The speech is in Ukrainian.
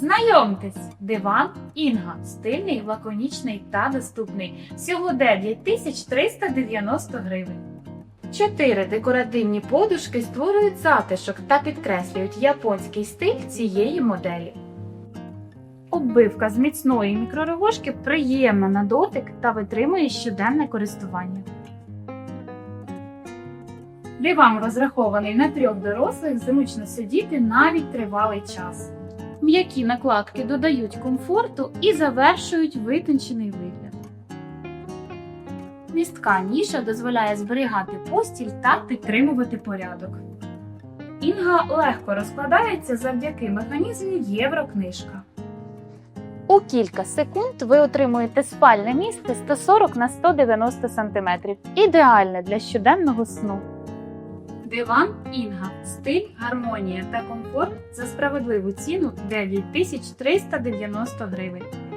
Знайомтесь, диван Інга, стильний, лаконічний та доступний. Всього 9390 гривень. Чотири декоративні подушки створюють затишок та підкреслюють японський стиль цієї моделі. Оббивка з міцної мікророгошки приємна на дотик та витримує щоденне користування. Диван розрахований на трьох дорослих, зручно сидіти навіть тривалий час. М'які накладки додають комфорту і завершують витончений вигляд. Містка ніша дозволяє зберігати постіль та підтримувати порядок. Інга легко розкладається завдяки механізму Єврокнижка. У кілька секунд ви отримуєте спальне місце 140 на 190 см. Ідеальне для щоденного сну. Диван Інга. Стиль, гармонія та комфорт за справедливу ціну 9390 гривень.